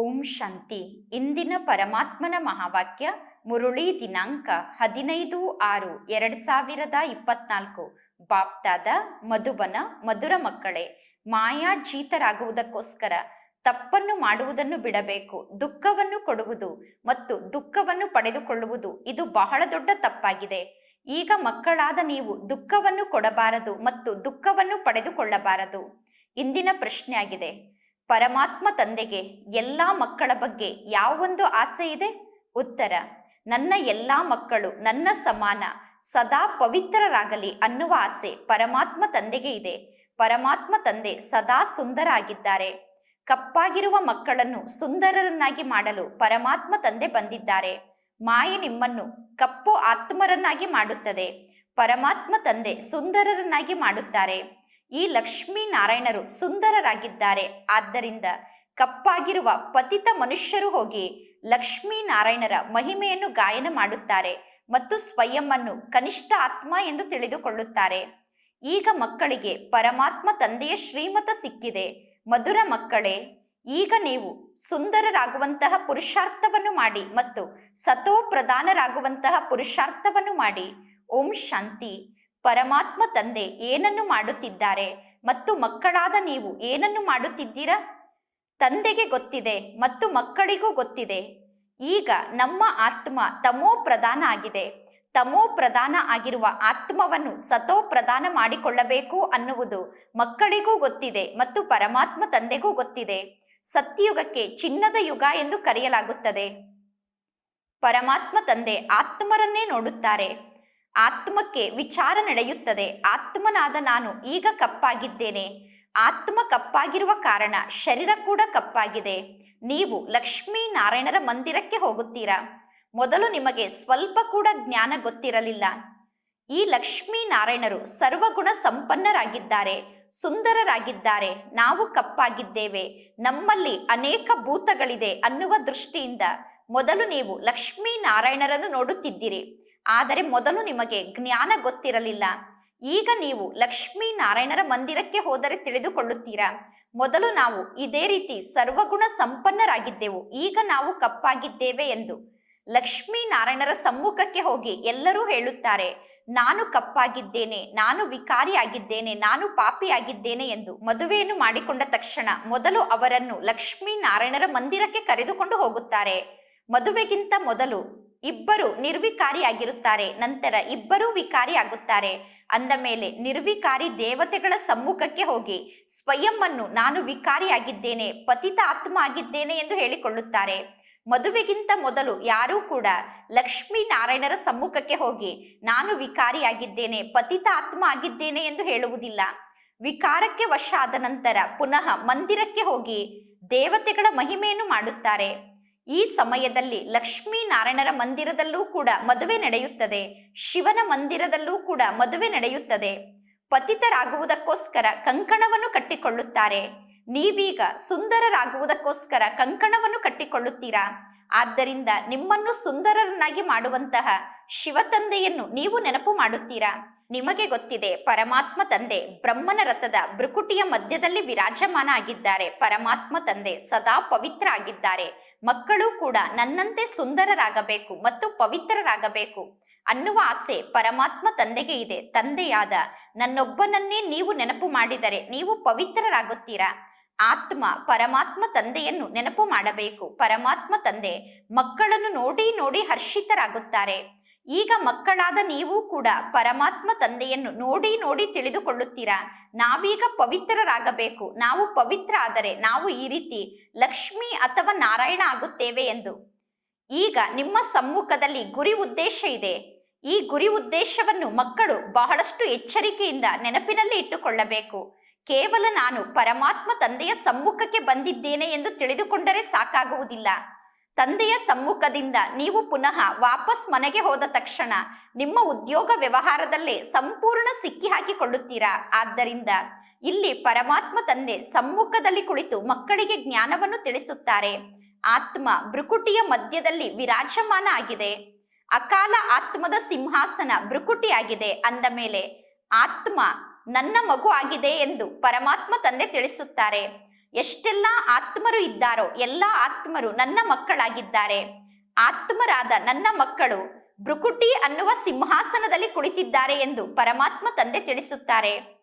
ಓಂ ಶಾಂತಿ. ಇಂದಿನ ಪರಮಾತ್ಮನ ಮಹಾವಾಕ್ಯ ಮುರುಳಿ ದಿನಾಂಕ ಹದಿನೈದು ಆರು ಎರಡ್ ಸಾವಿರದ ಇಪ್ಪತ್ನಾಲ್ಕು. ಬಾಪ್ತಾದ, ಮಧುಬನ, ಮಧುರ ಮಕ್ಕಳೇ, ಮಾಯಾಜೀತರಾಗುವುದಕ್ಕೋಸ್ಕರ ತಪ್ಪನ್ನು ಮಾಡುವುದನ್ನು ಬಿಡಬೇಕು, ದುಃಖವನ್ನು ಕೊಡುವುದು ಮತ್ತು ದುಃಖವನ್ನು ಪಡೆದುಕೊಳ್ಳುವುದು ಇದು ಬಹಳ ದೊಡ್ಡ ತಪ್ಪಾಗಿದೆ. ಈಗ ಮಕ್ಕಳಾದ ನೀವು ದುಃಖವನ್ನು ಕೊಡಬಾರದು ಮತ್ತು ದುಃಖವನ್ನು ಪಡೆದುಕೊಳ್ಳಬಾರದು. ಇಂದಿನ ಪ್ರಶ್ನೆ ಆಗಿದೆ ಪರಮಾತ್ಮ ತಂದೆಗೆ ಎಲ್ಲ ಮಕ್ಕಳ ಬಗ್ಗೆ ಯಾವೊಂದು ಆಸೆ ಇದೆ? ಉತ್ತರ, ನನ್ನ ಎಲ್ಲ ಮಕ್ಕಳು ನನ್ನ ಸಮಾನ, ಸದಾ ಪವಿತ್ರರಾಗಲಿ ಅನ್ನುವ ಆಸೆ ಪರಮಾತ್ಮ ತಂದೆಗೆ ಇದೆ. ಪರಮಾತ್ಮ ತಂದೆ ಸದಾ ಸುಂದರ ಆಗಿದ್ದಾರೆ ಕಪ್ಪಾಗಿರುವ ಮಕ್ಕಳನ್ನು ಸುಂದರರನ್ನಾಗಿ ಮಾಡಲು ಪರಮಾತ್ಮ ತಂದೆ ಬಂದಿದ್ದಾರೆ. ಮಾಯೆ ನಿಮ್ಮನ್ನು ಕಪ್ಪು ಆತ್ಮರನ್ನಾಗಿ ಮಾಡುತ್ತದೆ. ಪರಮಾತ್ಮ ತಂದೆ ಸುಂದರರನ್ನಾಗಿ ಮಾಡುತ್ತಾರೆ. ಈ ಲಕ್ಷ್ಮೀ ನಾರಾಯಣರು ಸುಂದರರಾಗಿದ್ದಾರೆ. ಆದ್ದರಿಂದ ಕಪ್ಪಾಗಿರುವ ಪತಿತ ಮನುಷ್ಯರು ಹೋಗಿ ಲಕ್ಷ್ಮೀ ನಾರಾಯಣರ ಮಹಿಮೆಯನ್ನು ಗಾಯನ ಮಾಡುತ್ತಾರೆ ಮತ್ತು ಸ್ವಯಂವನ್ನು ಕನಿಷ್ಠ ಆತ್ಮ ಎಂದು ತಿಳಿದುಕೊಳ್ಳುತ್ತಾರೆ. ಈಗ ಮಕ್ಕಳಿಗೆ ಪರಮಾತ್ಮ ತಂದೆಯ ಶ್ರೀಮತ ಸಿಕ್ಕಿದೆ. ಮಧುರ ಮಕ್ಕಳೇ, ಈಗ ನೀವು ಸುಂದರರಾಗುವಂತಹ ಪುರುಷಾರ್ಥವನ್ನು ಮಾಡಿ ಮತ್ತು ಸತೋ ಪ್ರಧಾನರಾಗುವಂತಹ ಪುರುಷಾರ್ಥವನ್ನು ಮಾಡಿ. ಓಂ ಶಾಂತಿ. ಪರಮಾತ್ಮ ತಂದೆ ಏನನ್ನು ಮಾಡುತ್ತಿದ್ದಾರೆ ಮತ್ತು ಮಕ್ಕಳಾದ ನೀವು ಏನನ್ನು ಮಾಡುತ್ತಿದ್ದೀರಾ? ತಂದೆಗೆ ಗೊತ್ತಿದೆ ಮತ್ತು ಮಕ್ಕಳಿಗೂ ಗೊತ್ತಿದೆ. ಈಗ ನಮ್ಮ ಆತ್ಮ ತಮೋ ಪ್ರಧಾನ ಆಗಿದೆ. ತಮೋ ಪ್ರಧಾನ ಆಗಿರುವ ಆತ್ಮವನ್ನು ಸತೋ ಪ್ರಧಾನ ಮಾಡಿಕೊಳ್ಳಬೇಕು ಅನ್ನುವುದು ಮಕ್ಕಳಿಗೂ ಗೊತ್ತಿದೆ ಮತ್ತು ಪರಮಾತ್ಮ ತಂದೆಗೂ ಗೊತ್ತಿದೆ. ಸತ್ಯಯುಗಕ್ಕೆ ಚಿನ್ನದ ಯುಗ ಎಂದು ಕರೆಯಲಾಗುತ್ತದೆ. ಪರಮಾತ್ಮ ತಂದೆ ಆತ್ಮರನ್ನೇ ನೋಡುತ್ತಾರೆ. ಆತ್ಮಕ್ಕೆ ವಿಚಾರ ನಡೆಯುತ್ತದೆ. ಆತ್ಮನಾದ ನಾನು ಈಗ ಕಪ್ಪಾಗಿದ್ದೇನೆ. ಆತ್ಮ ಕಪ್ಪಾಗಿರುವ ಕಾರಣ ಶರೀರ ಕೂಡ ಕಪ್ಪಾಗಿದೆ. ನೀವು ಲಕ್ಷ್ಮೀ ನಾರಾಯಣರ ಮಂದಿರಕ್ಕೆ ಹೋಗುತ್ತೀರಾ? ಮೊದಲು ನಿಮಗೆ ಸ್ವಲ್ಪ ಕೂಡ ಜ್ಞಾನ ಗೊತ್ತಿರಲಿಲ್ಲ. ಈ ಲಕ್ಷ್ಮೀ ನಾರಾಯಣರು ಸರ್ವಗುಣ ಸಂಪನ್ನರಾಗಿದ್ದಾರೆ, ಸುಂದರರಾಗಿದ್ದಾರೆ. ನಾವು ಕಪ್ಪಾಗಿದ್ದೇವೆ. ನಮ್ಮಲ್ಲಿ ಅನೇಕ ಭೂತಗಳಿದೆ ಅನ್ನುವ ದೃಷ್ಟಿಯಿಂದ ಮೊದಲು ನೀವು ಲಕ್ಷ್ಮೀ ನಾರಾಯಣರನ್ನು ನೋಡುತ್ತಿದ್ದೀರಿ. ಆದರೆ ಮೊದಲು ನಿಮಗೆ ಜ್ಞಾನ ಗೊತ್ತಿರಲಿಲ್ಲ. ಈಗ ನೀವು ಲಕ್ಷ್ಮೀ ನಾರಾಯಣರ ಮಂದಿರಕ್ಕೆ ಹೋದರೆ ತಿಳಿದುಕೊಳ್ಳುತ್ತೀರಾ? ಮೊದಲು ನಾವು ಇದೇ ರೀತಿ ಸರ್ವಗುಣ ಸಂಪನ್ನರಾಗಿದ್ದೆವು. ಈಗ ನಾವು ಕಪ್ಪಾಗಿದ್ದೇವೆ ಎಂದು ಲಕ್ಷ್ಮೀ ನಾರಾಯಣರ ಸಮ್ಮುಖಕ್ಕೆ ಹೋಗಿ ಎಲ್ಲರೂ ಹೇಳುತ್ತಾರೆ, ನಾನು ಕಪ್ಪಾಗಿದ್ದೇನೆ, ನಾನು ವಿಕಾರಿಯಾಗಿದ್ದೇನೆ, ನಾನು ಪಾಪಿಯಾಗಿದ್ದೇನೆ ಎಂದು ಮದುವೆಯನ್ನು ಮಾಡಿಕೊಂಡ ತಕ್ಷಣ ಮೊದಲು ಅವರನ್ನು ಲಕ್ಷ್ಮೀ ನಾರಾಯಣರ ಮಂದಿರಕ್ಕೆ ಕರೆದುಕೊಂಡು ಹೋಗುತ್ತಾರೆ. ಮದುವೆಗಿಂತ ಮೊದಲು ಇಬ್ಬರು ನಿರ್ವಿಕಾರಿಯಾಗಿರುತ್ತಾರೆ, ನಂತರ ಇಬ್ಬರೂ ವಿಕಾರಿ ಆಗುತ್ತಾರೆ ಅಂದ ಮೇಲೆ, ನಿರ್ವಿಕಾರಿ ದೇವತೆಗಳ ಸಮ್ಮುಖಕ್ಕೆ ಹೋಗಿ ಸ್ವಯಂವನ್ನು ನಾನು ವಿಕಾರಿಯಾಗಿದ್ದೇನೆ, ಪತಿತ ಆತ್ಮ ಆಗಿದ್ದೇನೆ ಎಂದು ಹೇಳಿಕೊಳ್ಳುತ್ತಾರೆ. ಮದುವೆಗಿಂತ ಮೊದಲು ಯಾರೂ ಕೂಡ ಲಕ್ಷ್ಮೀ ನಾರಾಯಣರ ಸಮ್ಮುಖಕ್ಕೆ ಹೋಗಿ, ನಾನು ವಿಕಾರಿಯಾಗಿದ್ದೇನೆ, ಪತಿತ ಆತ್ಮ ಆಗಿದ್ದೇನೆ ಎಂದು ಹೇಳುವುದಿಲ್ಲ. ವಿಕಾರಕ್ಕೆ ವಶ ಆದ ನಂತರ ಪುನಃ ಮಂದಿರಕ್ಕೆ ಹೋಗಿ, ದೇವತೆಗಳ ಮಹಿಮೆಯನ್ನು ಮಾಡುತ್ತಾರೆ. ಈ ಸಮಯದಲ್ಲಿ ಲಕ್ಷ್ಮೀ ನಾರಾಯಣರ ಮಂದಿರದಲ್ಲೂ ಕೂಡ ಮದುವೆ ನಡೆಯುತ್ತದೆ. ಶಿವನ ಮಂದಿರದಲ್ಲೂ ಕೂಡ ಮದುವೆ ನಡೆಯುತ್ತದೆ. ಪತಿತರಾಗುವುದಕ್ಕೋಸ್ಕರ ಕಂಕಣವನ್ನು ಕಟ್ಟಿಕೊಳ್ಳುತ್ತಾರೆ. ನೀವೀಗ ಸುಂದರರಾಗುವುದಕ್ಕೋಸ್ಕರ ಕಂಕಣವನ್ನು ಕಟ್ಟಿಕೊಳ್ಳುತ್ತೀರಾ? ಆದ್ದರಿಂದ ನಿಮ್ಮನ್ನು ಸುಂದರರನ್ನಾಗಿ ಮಾಡುವಂತಹ ಶಿವತಂದೆಯನ್ನು ನೀವು ನೆನಪು ಮಾಡುತ್ತೀರಾ? ನಿಮಗೆ ಗೊತ್ತಿದೆ, ಪರಮಾತ್ಮ ತಂದೆ ಬ್ರಹ್ಮನ ರಥದ ಭೃಕುಟಿಯ ಮಧ್ಯದಲ್ಲಿ ವಿರಾಜಮಾನ ಆಗಿದ್ದಾರೆ. ಪರಮಾತ್ಮ ತಂದೆ ಸದಾ ಪವಿತ್ರ ಆಗಿದ್ದಾರೆ. ಮಕ್ಕಳು ಕೂಡ ನನ್ನಂತೆ ಸುಂದರರಾಗಬೇಕು ಮತ್ತು ಪವಿತ್ರರಾಗಬೇಕು ಅನ್ನುವ ಆಸೆ ಪರಮಾತ್ಮ ತಂದೆಗೆ ಇದೆ. ತಂದೆಯಾದ ನನ್ನೊಬ್ಬನನ್ನೇ ನೀವು ನೆನಪು ಮಾಡಿದರೆ ನೀವು ಪವಿತ್ರರಾಗುತ್ತೀರಾ? ಆತ್ಮ ಪರಮಾತ್ಮ ತಂದೆಯನ್ನು ನೆನಪು ಮಾಡಬೇಕು. ಪರಮಾತ್ಮ ತಂದೆ ಮಕ್ಕಳನ್ನು ನೋಡಿ ನೋಡಿ ಹರ್ಷಿತರಾಗುತ್ತಾರೆ. ಈಗ ಮಕ್ಕಳಾದ ನೀವು ಕೂಡ ಪರಮಾತ್ಮ ತಂದೆಯನ್ನು ನೋಡಿ ನೋಡಿ ತಿಳಿದುಕೊಳ್ಳುತ್ತೀರಾ? ನಾವೀಗ ಪವಿತ್ರರಾಗಬೇಕು. ನಾವು ಪವಿತ್ರ ಆದರೆ ನಾವು ಈ ರೀತಿ ಲಕ್ಷ್ಮಿ ಅಥವಾ ನಾರಾಯಣ ಆಗುತ್ತೇವೆ ಎಂದು. ಈಗ ನಿಮ್ಮ ಸಮ್ಮುಖದಲ್ಲಿ ಗುರಿ ಉದ್ದೇಶ ಇದೆ. ಈ ಗುರಿ ಉದ್ದೇಶವನ್ನು ಮಕ್ಕಳು ಬಹಳಷ್ಟು ಎಚ್ಚರಿಕೆಯಿಂದ ನೆನಪಿನಲ್ಲಿ ಇಟ್ಟುಕೊಳ್ಳಬೇಕು. ಕೇವಲ ನಾನು ಪರಮಾತ್ಮ ತಂದೆಯ ಸಮ್ಮುಖಕ್ಕೆ ಬಂದಿದ್ದೇನೆ ಎಂದು ತಿಳಿದುಕೊಂಡರೆ ಸಾಕಾಗುವುದಿಲ್ಲ. ತಂದೆಯ ಸಮ್ಮುಖದಿಂದ ನೀವು ಪುನಃ ವಾಪಸ್ ಮನೆಗೆ ಹೋದ ತಕ್ಷಣ ನಿಮ್ಮ ಉದ್ಯೋಗ ವ್ಯವಹಾರದಲ್ಲೇ ಸಂಪೂರ್ಣ ಸಿಕ್ಕಿ ಹಾಕಿಕೊಳ್ಳುತ್ತೀರಾ ಆದ್ದರಿಂದ ಇಲ್ಲಿ ಪರಮಾತ್ಮ ತಂದೆ ಸಮ್ಮುಖದಲ್ಲಿ ಕುಳಿತು ಮಕ್ಕಳಿಗೆ ಜ್ಞಾನವನ್ನು ತಿಳಿಸುತ್ತಾರೆ. ಆತ್ಮ ಭೃಕುಟಿಯ ಮಧ್ಯದಲ್ಲಿ ವಿರಾಜಮಾನ ಆಗಿದೆ. ಅಕಾಲ ಆತ್ಮದ ಸಿಂಹಾಸನ ಭ್ರುಕುಟಿಯಾಗಿದೆ ಅಂದ ಮೇಲೆ, ಆತ್ಮ ನನ್ನ ಮಗು ಆಗಿದೆ ಎಂದು ಪರಮಾತ್ಮ ತಂದೆ ತಿಳಿಸುತ್ತಾರೆ. ಎಷ್ಟೆಲ್ಲ ಆತ್ಮರು ಇದ್ದಾರೋ ಎಲ್ಲ ಆತ್ಮರು ನನ್ನ ಮಕ್ಕಳಾಗಿದ್ದಾರೆ. ಆತ್ಮರಾದ ನನ್ನ ಮಕ್ಕಳು ಬ್ರುಕುಟಿ ಅನ್ನುವ ಸಿಂಹಾಸನದಲ್ಲಿ ಕುಳಿತಿದ್ದಾರೆ ಎಂದು ಪರಮಾತ್ಮ ತಂದೆ ತಿಳಿಸುತ್ತಾರೆ.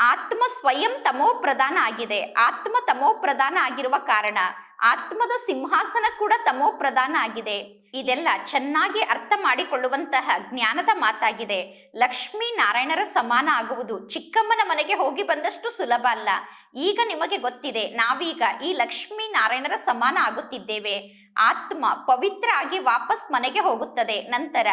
ಆತ್ಮ ಸ್ವಯಂ ತಮೋ ಪ್ರಧಾನ ಆಗಿದೆ. ಆತ್ಮ ತಮೋ ಪ್ರಧಾನ ಆಗಿರುವ ಕಾರಣ ಆತ್ಮದ ಸಿಂಹಾಸನ ಕೂಡ ತಮೋ ಪ್ರಧಾನ ಆಗಿದೆ. ಇದೆಲ್ಲ ಚೆನ್ನಾಗಿ ಅರ್ಥ ಮಾಡಿಕೊಳ್ಳುವಂತಹ ಜ್ಞಾನದ ಮಾತಾಗಿದೆ. ಲಕ್ಷ್ಮೀ ನಾರಾಯಣರ ಸಮಾನ ಆಗುವುದು ಚಿಕ್ಕಮ್ಮನ ಮನೆಗೆ ಹೋಗಿ ಬಂದಷ್ಟು ಸುಲಭ ಅಲ್ಲ. ಈಗ ನಿಮಗೆ ಗೊತ್ತಿದೆ, ನಾವೀಗ ಈ ಲಕ್ಷ್ಮೀ ನಾರಾಯಣರ ಸಮಾನ ಆಗುತ್ತಿದ್ದೇವೆ. ಆತ್ಮ ಪವಿತ್ರ ಆಗಿ ವಾಪಸ್ ಮನೆಗೆ ಹೋಗುತ್ತದೆ. ನಂತರ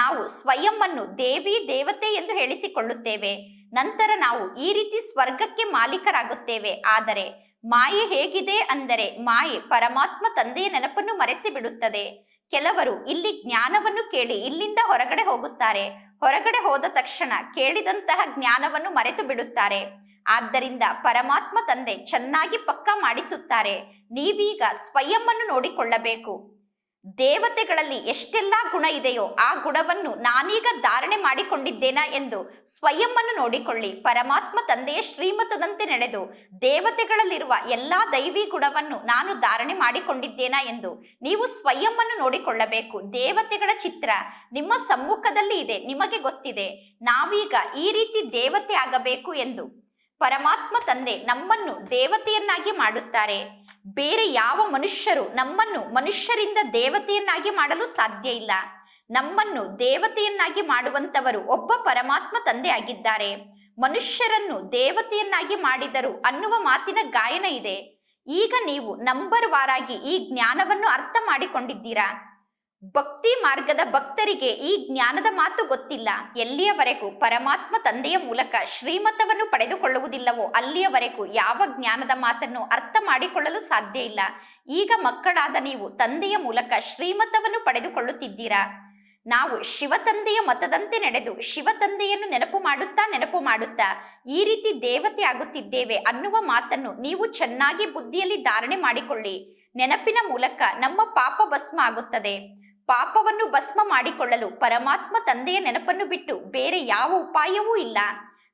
ನಾವು ಸ್ವಯಂವನ್ನು ದೇವಿ, ದೇವತೆ ಎಂದು ಹೇಳಿಸಿಕೊಳ್ಳುತ್ತೇವೆ. ನಂತರ ನಾವು ಈ ರೀತಿ ಸ್ವರ್ಗಕ್ಕೆ ಮಾಲೀಕರಾಗುತ್ತೇವೆ. ಆದರೆ ಮಾಯೆ ಹೇಗಿದೆ ಅಂದರೆ ಮಾಯೆ ಪರಮಾತ್ಮ ತಂದೆಯ ನೆನಪನ್ನು ಮರೆಸಿ ಬಿಡುತ್ತದೆ ಕೆಲವರು ಇಲ್ಲಿ ಜ್ಞಾನವನ್ನು ಕೇಳಿ ಇಲ್ಲಿಂದ ಹೊರಗಡೆ ಹೋಗುತ್ತಾರೆ. ಹೊರಗಡೆ ಹೋದ ತಕ್ಷಣ ಕೇಳಿದಂತಹ ಜ್ಞಾನವನ್ನು ಮರೆತು ಬಿಡುತ್ತಾರೆ ಆದ್ದರಿಂದ ಪರಮಾತ್ಮ ತಂದೆ ಚೆನ್ನಾಗಿ ಪಕ್ಕ ಮಾಡಿಸುತ್ತಾರೆ. ನೀವೀಗ ಸ್ವಯಂವನ್ನು ನೋಡಿಕೊಳ್ಳಬೇಕು. ದೇವತೆಗಳಲ್ಲಿ ಎಷ್ಟೆಲ್ಲ ಗುಣ ಇದೆಯೋ ಆ ಗುಣವನ್ನು ನಾನೀಗ ಧಾರಣೆ ಮಾಡಿಕೊಂಡಿದ್ದೇನಾ ಎಂದು ಸ್ವಯಂವನ್ನು ನೋಡಿಕೊಳ್ಳಿ. ಪರಮಾತ್ಮ ತಂದೆಯ ಶ್ರೀಮತದಂತೆ ನಡೆದು ದೇವತೆಗಳಲ್ಲಿರುವ ಎಲ್ಲಾ ದೈವಿ ಗುಣವನ್ನು ನಾನು ಧಾರಣೆ ಮಾಡಿಕೊಂಡಿದ್ದೇನಾ ಎಂದು ನೀವು ಸ್ವಯಂವನ್ನು ನೋಡಿಕೊಳ್ಳಬೇಕು. ದೇವತೆಗಳ ಚಿತ್ರ ನಿಮ್ಮ ಸಮ್ಮುಖದಲ್ಲಿ ಇದೆ, ನಿಮಗೆ ಗೊತ್ತಿದೆ. ನಾವೀಗ ಈ ರೀತಿ ದೇವತೆ ಆಗಬೇಕು ಎಂದು. ಪರಮಾತ್ಮ ತಂದೆ ನಮ್ಮನ್ನು ದೇವತೆಯನ್ನಾಗಿ ಮಾಡುತ್ತಾರೆ. ಬೇರೆ ಯಾವ ಮನುಷ್ಯರು ನಮ್ಮನ್ನು ಮನುಷ್ಯರಿಂದ ದೇವತೆಯನ್ನಾಗಿ ಮಾಡಲು ಸಾಧ್ಯ ಇಲ್ಲ. ನಮ್ಮನ್ನು ದೇವತೆಯನ್ನಾಗಿ ಮಾಡುವಂತವರು ಒಬ್ಬ ಪರಮಾತ್ಮ ತಂದೆ ಆಗಿದ್ದಾರೆ. ಮನುಷ್ಯರನ್ನು ದೇವತೆಯನ್ನಾಗಿ ಮಾಡಿದರು ಅನ್ನುವ ಮಾತಿನ ಗಾಯನ ಇದೆ. ಈಗ ನೀವು ನಂಬರ್ ವಾರಾಗಿ ಈ ಜ್ಞಾನವನ್ನು ಅರ್ಥ ಮಾಡಿಕೊಂಡಿದ್ದೀರಾ? ಭಕ್ತಿ ಮಾರ್ಗದ ಭಕ್ತರಿಗೆ ಈ ಜ್ಞಾನದ ಮಾತು ಗೊತ್ತಿಲ್ಲ. ಎಲ್ಲಿಯವರೆಗೂ ಪರಮಾತ್ಮ ತಂದೆಯ ಮೂಲಕ ಶ್ರೀಮತವನ್ನು ಪಡೆದುಕೊಳ್ಳುವುದಿಲ್ಲವೋ ಅಲ್ಲಿಯವರೆಗೂ ಯಾವ ಜ್ಞಾನದ ಮಾತನ್ನು ಅರ್ಥ ಮಾಡಿಕೊಳ್ಳಲು ಸಾಧ್ಯ ಇಲ್ಲ. ಈಗ ಮಕ್ಕಳಾದ ನೀವು ತಂದೆಯ ಮೂಲಕ ಶ್ರೀಮತವನ್ನು ಪಡೆದುಕೊಳ್ಳುತ್ತಿದ್ದೀರಾ? ನಾವು ಶಿವತಂದೆಯ ಮತದಂತೆ ನಡೆದು ಶಿವತಂದೆಯನ್ನು ನೆನಪು ಮಾಡುತ್ತಾ ನೆನಪು ಮಾಡುತ್ತಾ ಈ ರೀತಿ ದೇವತೆ ಆಗುತ್ತಿದ್ದೇವೆ ಅನ್ನುವ ಮಾತನ್ನು ನೀವು ಚೆನ್ನಾಗಿ ಬುದ್ಧಿಯಲ್ಲಿ ಧಾರಣೆ ಮಾಡಿಕೊಳ್ಳಿ. ನೆನಪಿನ ಮೂಲಕ ನಮ್ಮ ಪಾಪ ಭಸ್ಮ ಆಗುತ್ತದೆ. ಪಾಪವನ್ನು ಭಸ್ಮ ಮಾಡಿಕೊಳ್ಳಲು ಪರಮಾತ್ಮ ತಂದೆಯ ನೆನಪನ್ನು ಬಿಟ್ಟು ಬೇರೆ ಯಾವ ಉಪಾಯವೂ ಇಲ್ಲ.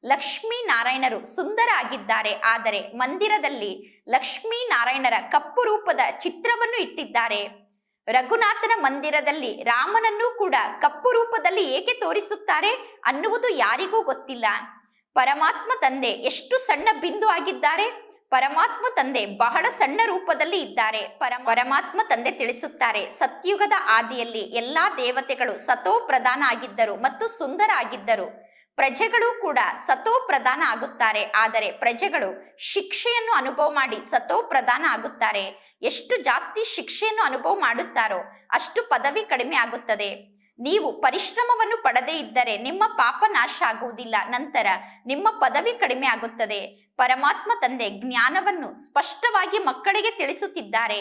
ಲಕ್ಷ್ಮೀ ನಾರಾಯಣರು ಸುಂದರ ಆಗಿದ್ದಾರೆ ಆದರೆ ಮಂದಿರದಲ್ಲಿ ಲಕ್ಷ್ಮೀ ನಾರಾಯಣರ ಕಪ್ಪು ರೂಪದ ಚಿತ್ರವನ್ನು ಇಟ್ಟಿದ್ದಾರೆ. ರಘುನಾಥನ ಮಂದಿರದಲ್ಲಿ ರಾಮನನ್ನು ಕೂಡ ಕಪ್ಪು ರೂಪದಲ್ಲಿ ಏಕೆ ತೋರಿಸುತ್ತಾರೆ ಅನ್ನುವುದು ಯಾರಿಗೂ ಗೊತ್ತಿಲ್ಲ. ಪರಮಾತ್ಮ ತಂದೆ ಎಷ್ಟು ಸಣ್ಣ ಬಿಂದು ಆಗಿದ್ದಾರೆ. ಪರಮಾತ್ಮ ತಂದೆ ಬಹಳ ಸಣ್ಣ ರೂಪದಲ್ಲಿ ಇದ್ದಾರೆ. ಪರ ಪರಮಾತ್ಮ ತಂದೆ ತಿಳಿಸುತ್ತಾರೆ, ಸತ್ಯುಗದ ಆದಿಯಲ್ಲಿ ಎಲ್ಲಾ ದೇವತೆಗಳು ಸತೋ ಪ್ರಧಾನ ಆಗಿದ್ದರು ಮತ್ತು ಸುಂದರ ಆಗಿದ್ದರು ಪ್ರಜೆಗಳು ಕೂಡ ಸತೋ ಪ್ರಧಾನ ಆಗುತ್ತಾರೆ, ಆದರೆ ಪ್ರಜೆಗಳು ಶಿಕ್ಷೆಯನ್ನು ಅನುಭವ ಮಾಡಿ ಸತೋ ಪ್ರಧಾನ ಆಗುತ್ತಾರೆ. ಎಷ್ಟು ಜಾಸ್ತಿ ಶಿಕ್ಷೆಯನ್ನು ಅನುಭವ ಮಾಡುತ್ತಾರೋ ಅಷ್ಟು ಪದವಿ ಕಡಿಮೆ ಆಗುತ್ತದೆ. ನೀವು ಪರಿಶ್ರಮವನ್ನು ಪಡದೇ ಇದ್ದರೆ ನಿಮ್ಮ ಪಾಪ ನಾಶ ಆಗುವುದಿಲ್ಲ, ನಂತರ ನಿಮ್ಮ ಪದವಿ ಕಡಿಮೆ ಆಗುತ್ತದೆ. ಪರಮಾತ್ಮ ತಂದೆ ಜ್ಞಾನವನ್ನು ಸ್ಪಷ್ಟವಾಗಿ ಮಕ್ಕಳಿಗೆ ತಿಳಿಸುತ್ತಿದ್ದಾರೆ.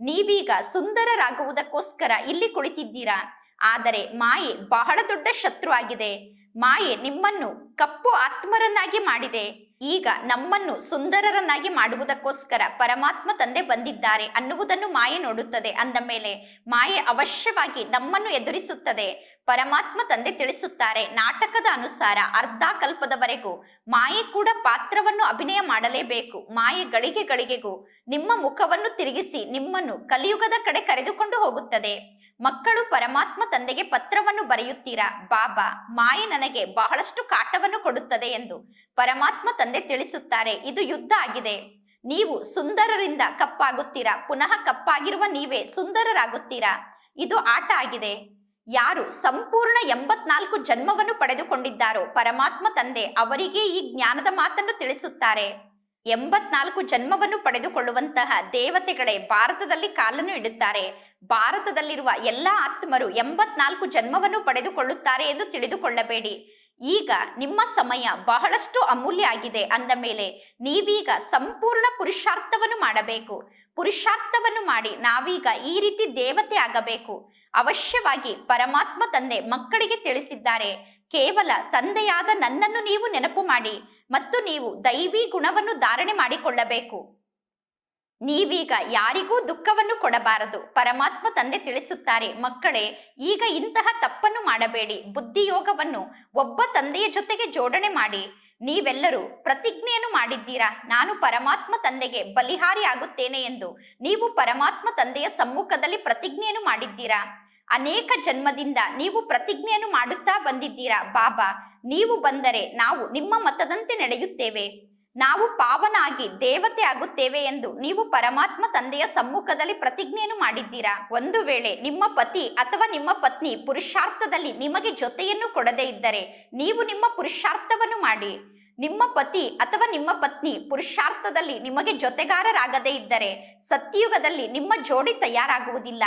ನೀವೀಗ ಸುಂದರರಾಗುವುದಕ್ಕೋಸ್ಕರ ಇಲ್ಲಿ ಕುಳಿತಿದ್ದೀರಾ? ಆದರೆ ಮಾಯೆ ಬಹಳ ದೊಡ್ಡ ಶತ್ರು ಆಗಿದೆ ಮಾಯೆ ನಿಮ್ಮನ್ನು ಕಪ್ಪು ಆತ್ಮರನ್ನಾಗಿ ಮಾಡಿದೆ. ಈಗ ನಮ್ಮನ್ನು ಸುಂದರರನ್ನಾಗಿ ಮಾಡುವುದಕ್ಕೋಸ್ಕರ ಪರಮಾತ್ಮ ತಂದೆ ಬಂದಿದ್ದಾರೆ ಅನ್ನುವುದನ್ನು ಮಾಯೆ ನೋಡುತ್ತದೆ. ಅಂದ ಮೇಲೆ ಮಾಯೆ ಅವಶ್ಯವಾಗಿ ನಮ್ಮನ್ನು ಎದುರಿಸುತ್ತದೆ. ಪರಮಾತ್ಮ ತಂದೆ ತಿಳಿಸುತ್ತಾರೆ. ನಾಟಕದ ಅನುಸಾರ ಅರ್ಧ ಕಲ್ಪದವರೆಗೂ ಮಾಯೆ ಕೂಡ ಪಾತ್ರವನ್ನು ಅಭಿನಯ ಮಾಡಲೇಬೇಕು. ಮಾಯೆ ಗಳಿಗೆ ಗಳಿಗೆಗೂ ನಿಮ್ಮ ಮುಖವನ್ನು ತಿರುಗಿಸಿ ನಿಮ್ಮನ್ನು ಕಲಿಯುಗದ ಕಡೆ ಕರೆದುಕೊಂಡು ಹೋಗುತ್ತದೆ. ಮಕ್ಕಳು ಪರಮಾತ್ಮ ತಂದೆಗೆ ಪತ್ರವನ್ನು ಬರೆಯುತ್ತೀರಾ? ಬಾಬಾ, ಮಾಯೆ ನನಗೆ ಬಹಳಷ್ಟು ಕಾಟವನ್ನು ಕೊಡುತ್ತದೆ ಎಂದು ಪರಮಾತ್ಮ ತಂದೆ ತಿಳಿಸುತ್ತಾರೆ. ಇದು ಯುದ್ಧ ಆಗಿದೆ. ನೀವು ಸುಂದರರಿಂದ ಕಪ್ಪಾಗುತ್ತೀರಾ? ಪುನಃ ಕಪ್ಪಾಗಿರುವ ನೀವೇ ಸುಂದರರಾಗುತ್ತೀರಾ? ಇದು ಆಟ ಆಗಿದೆ. ಯಾರು ಸಂಪೂರ್ಣ ಎಂಬತ್ನಾಲ್ಕು ಜನ್ಮವನ್ನು ಪಡೆದುಕೊಂಡಿದ್ದಾರೋ ಪರಮಾತ್ಮ ತಂದೆ ಅವರಿಗೆ ಈ ಜ್ಞಾನದ ಮಾತನ್ನು ತಿಳಿಸುತ್ತಾರೆ. ಎಂಬತ್ನಾಲ್ಕು ಜನ್ಮವನ್ನು ಪಡೆದುಕೊಳ್ಳುವಂತಹ ದೇವತೆಗಳೇ ಭಾರತದಲ್ಲಿ ಕಾಲನ್ನು ಇಡುತ್ತಾರೆ. ಭಾರತದಲ್ಲಿರುವ ಎಲ್ಲ ಆತ್ಮರು ಎಂಬತ್ನಾಲ್ಕು ಜನ್ಮವನ್ನು ಪಡೆದುಕೊಳ್ಳುತ್ತಾರೆ ಎಂದು ತಿಳಿದುಕೊಳ್ಳಬೇಡಿ. ಈಗ ನಿಮ್ಮ ಸಮಯ ಬಹಳಷ್ಟು ಅಮೂಲ್ಯ ಆಗಿದೆ ಅಂದ ಮೇಲೆ ನೀವೀಗ ಸಂಪೂರ್ಣ ಪುರುಷಾರ್ಥವನ್ನು ಮಾಡಬೇಕು. ಪುರುಷಾರ್ಥವನ್ನು ಮಾಡಿ ನಾವೀಗ ಈ ರೀತಿ ದೇವತೆ ಆಗಬೇಕು. ಅವಶ್ಯವಾಗಿ ಪರಮಾತ್ಮ ತಂದೆ ಮಕ್ಕಳಿಗೆ ತಿಳಿಸಿದ್ದಾರೆ. ಕೇವಲ ತಂದೆಯಾದ ನನ್ನನ್ನು ನೀವು ನೆನಪು ಮಾಡಿ ಮತ್ತು ನೀವು ದೈವಿ ಗುಣವನ್ನು ಧಾರಣೆ ಮಾಡಿಕೊಳ್ಳಬೇಕು. ನೀವೀಗ ಯಾರಿಗೂ ದುಃಖವನ್ನು ಕೊಡಬಾರದು. ಪರಮಾತ್ಮ ತಂದೆ ತಿಳಿಸುತ್ತಾರೆ, ಮಕ್ಕಳೇ, ಈಗ ಇಂತಹ ತಪ್ಪನ್ನು ಮಾಡಬೇಡಿ. ಬುದ್ಧಿಯೋಗವನ್ನು ಒಬ್ಬ ತಂದೆಯ ಜೊತೆಗೆ ಜೋಡಣೆ ಮಾಡಿ. ನೀವೆಲ್ಲರೂ ಪ್ರತಿಜ್ಞೆಯನ್ನು ಮಾಡಿದ್ದೀರಾ? ನಾನು ಪರಮಾತ್ಮ ತಂದೆಗೆ ಬಲಿಹಾರಿ ಆಗುತ್ತೇನೆ ಎಂದು. ನೀವು ಪರಮಾತ್ಮ ತಂದೆಯ ಸಮ್ಮುಖದಲ್ಲಿ ಪ್ರತಿಜ್ಞೆಯನ್ನು ಮಾಡಿದ್ದೀರಾ? ಅನೇಕ ಜನ್ಮದಿಂದ ನೀವು ಪ್ರತಿಜ್ಞೆಯನ್ನು ಮಾಡುತ್ತಾ ಬಂದಿದ್ದೀರಾ? ಬಾಬಾ, ನೀವು ಬಂದರೆ ನಾವು ನಿಮ್ಮ ಮತದಂತೆ ನಡೆಯುತ್ತೇವೆ. ನಾವು ಪಾವನಾಗಿ ದೇವತೆ ಆಗುತ್ತೇವೆ ಎಂದು ನೀವು ಪರಮಾತ್ಮ ತಂದೆಯ ಸಮ್ಮುಖದಲ್ಲಿ ಪ್ರತಿಜ್ಞೆಯನ್ನು ಮಾಡಿದ್ದೀರಾ? ಒಂದು ವೇಳೆ ನಿಮ್ಮ ಪತಿ ಅಥವಾ ನಿಮ್ಮ ಪತ್ನಿ ಪುರುಷಾರ್ಥದಲ್ಲಿ ನಿಮಗೆ ಜೊತೆಯನ್ನು ಕೊಡದೇ ಇದ್ದರೆ ನೀವು ನಿಮ್ಮ ಪುರುಷಾರ್ಥವನ್ನು ಮಾಡಿ. ನಿಮ್ಮ ಪತಿ ಅಥವಾ ನಿಮ್ಮ ಪತ್ನಿ ಪುರುಷಾರ್ಥದಲ್ಲಿ ನಿಮಗೆ ಜೊತೆಗಾರರಾಗದೇ ಇದ್ದರೆ ಸತ್ಯಯುಗದಲ್ಲಿ ನಿಮ್ಮ ಜೋಡಿ ತಯಾರಾಗುವುದಿಲ್ಲ.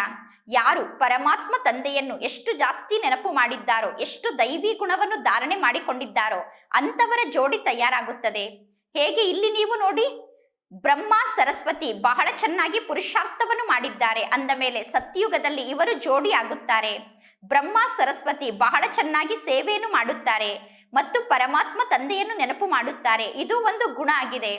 ಯಾರು ಪರಮಾತ್ಮ ತಂದೆಯನ್ನು ಎಷ್ಟು ಜಾಸ್ತಿ ನೆನಪು ಮಾಡಿದ್ದಾರೋ, ಎಷ್ಟು ದೈವಿ ಗುಣವನ್ನು ಧಾರಣೆ ಮಾಡಿಕೊಂಡಿದ್ದಾರೋ ಅಂತವರ ಜೋಡಿ ತಯಾರಾಗುತ್ತದೆ. ಹೇಗೆ ಇಲ್ಲಿ ನೀವು ನೋಡಿ? ಬ್ರಹ್ಮ, ಸರಸ್ವತಿ ಬಹಳ ಚೆನ್ನಾಗಿ ಪುರುಷಾರ್ಥವನ್ನು ಮಾಡಿದ್ದಾರೆ. ಅಂದ ಮೇಲೆ ಸತ್ಯುಗದಲ್ಲಿ ಇವರು ಜೋಡಿ ಆಗುತ್ತಾರೆ. ಬ್ರಹ್ಮ, ಸರಸ್ವತಿ ಬಹಳ ಚೆನ್ನಾಗಿ ಸೇವೆಯನ್ನು ಮಾಡುತ್ತಾರೆ ಮತ್ತು ಪರಮಾತ್ಮ ತಂದೆಯನ್ನು ನೆನಪು ಮಾಡುತ್ತಾರೆ. ಇದು ಒಂದು ಗುಣ ಆಗಿದೆ.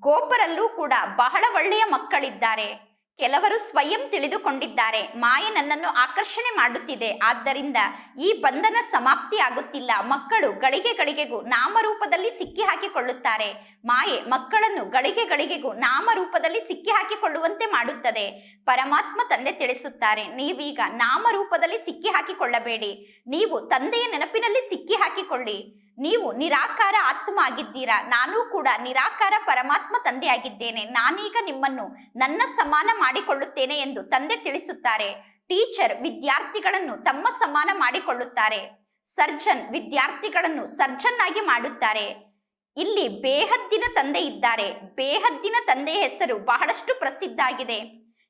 ಗೋಪರಲ್ಲೂ ಕೂಡ ಬಹಳ ಒಳ್ಳೆಯ ಮಕ್ಕಳಿದ್ದಾರೆ. ಕೆಲವರು ಸ್ವಯಂ ತಿಳಿದುಕೊಂಡಿದ್ದಾರೆ. ಮಾಯೆ ನನ್ನನ್ನು ಆಕರ್ಷಣೆ ಮಾಡುತ್ತಿದೆ. ಆದ್ದರಿಂದ ಈ ಬಂಧನ ಸಮಾಪ್ತಿ ಆಗುತ್ತಿಲ್ಲ ಮಕ್ಕಳು ಗಳಿಗೆ ಗಳಿಗೆಗೂ ನಾಮರೂಪದಲ್ಲಿ ಸಿಕ್ಕಿ ಹಾಕಿಕೊಳ್ಳುತ್ತಾರೆ ಮಾಯೆ ಮಕ್ಕಳನ್ನು ಗಳಿಗೆ ಗಳಿಗೆಗೂ ನಾಮರೂಪದಲ್ಲಿ ಸಿಕ್ಕಿ ಹಾಕಿಕೊಳ್ಳುವಂತೆ ಮಾಡುತ್ತದೆ. ಪರಮಾತ್ಮ ತಂದೆ ತಿಳಿಸುತ್ತಾರೆ, ನೀವೀಗ ನಾಮರೂಪದಲ್ಲಿ ಸಿಕ್ಕಿ ಹಾಕಿಕೊಳ್ಳಬೇಡಿ ನೀವು ತಂದೆಯ ನೆನಪಿನಲ್ಲಿ ಸಿಕ್ಕಿ ಹಾಕಿಕೊಳ್ಳಿ ನೀವು ನಿರಾಕಾರ ಆತ್ಮ ಆಗಿದ್ದೀರಾ ನಾನು ಕೂಡ ನಿರಾಕಾರ ಪರಮಾತ್ಮ ತಂದೆ ಆಗಿದ್ದೇನೆ ನಾನೀಗ ನಿಮ್ಮನ್ನು ನನ್ನ ಸಮಾನ ಮಾಡಿಕೊಳ್ಳುತ್ತೇನೆ ಎಂದು ತಂದೆ ತಿಳಿಸುತ್ತಾರೆ. ಟೀಚರ್ ವಿದ್ಯಾರ್ಥಿಗಳನ್ನು ತಮ್ಮ ಸಮಾನ ಮಾಡಿಕೊಳ್ಳುತ್ತಾರೆ. ಸರ್ಜನ್ ವಿದ್ಯಾರ್ಥಿಗಳನ್ನು ಸರ್ಜನ್ ಆಗಿ ಮಾಡುತ್ತಾರೆ. ಇಲ್ಲಿ ಬೇಹದ್ದಿನ ತಂದೆ ಇದ್ದಾರೆ. ಬೇಹದ್ದಿನ ತಂದೆಯ ಹೆಸರು ಬಹಳಷ್ಟು ಪ್ರಸಿದ್ಧ ಆಗಿದೆ.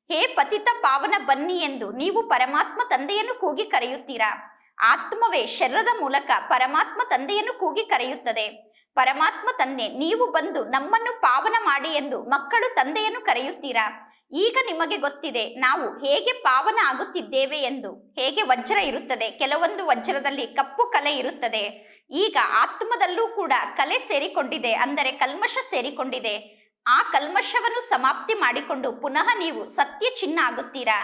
ಹೇ ಪತಿತ ಪಾವನ ಬನ್ನಿ ಎಂದು ನೀವು ಪರಮಾತ್ಮ ತಂದೆಯನ್ನು ಕೂಗಿ ಕರೆಯುತ್ತೀರಾ? ಆತ್ಮವೇ ಶರೀರದ ಮೂಲಕ ಪರಮಾತ್ಮ ತಂದೆಯನ್ನು ಕೂಗಿ ಕರೆಯುತ್ತದೆ. ಪರಮಾತ್ಮ ತಂದೆ, ನೀವು ಬಂದು ನಮ್ಮನ್ನು ಪಾವನ ಮಾಡಿ ಎಂದು ಮಕ್ಕಳು ತಂದೆಯನ್ನು ಕರೆಯುತ್ತೀರಾ? ಈಗ ನಿಮಗೆ ಗೊತ್ತಿದೆ, ನಾವು ಹೇಗೆ ಪಾವನ ಆಗುತ್ತಿದ್ದೇವೆ ಎಂದು. ಹೇಗೆ ವಜ್ರ ಇರುತ್ತದೆ, ಕೆಲವೊಂದು ವಜ್ರದಲ್ಲಿ ಕಪ್ಪು ಕಲೆ ಇರುತ್ತದೆ. ಈಗ ಆತ್ಮದಲ್ಲೂ ಕೂಡ ಕಲೆ ಸೇರಿಕೊಂಡಿದೆ, ಅಂದರೆ ಕಲ್ಮಶ ಸೇರಿಕೊಂಡಿದೆ. ಆ ಕಲ್ಮಶವನ್ನು ಸಮಾಪ್ತಿ ಮಾಡಿಕೊಂಡು ಪುನಃ ನೀವು ಸತ್ಯ ಚಿನ್ನ ಆಗುತ್ತೀರಾ?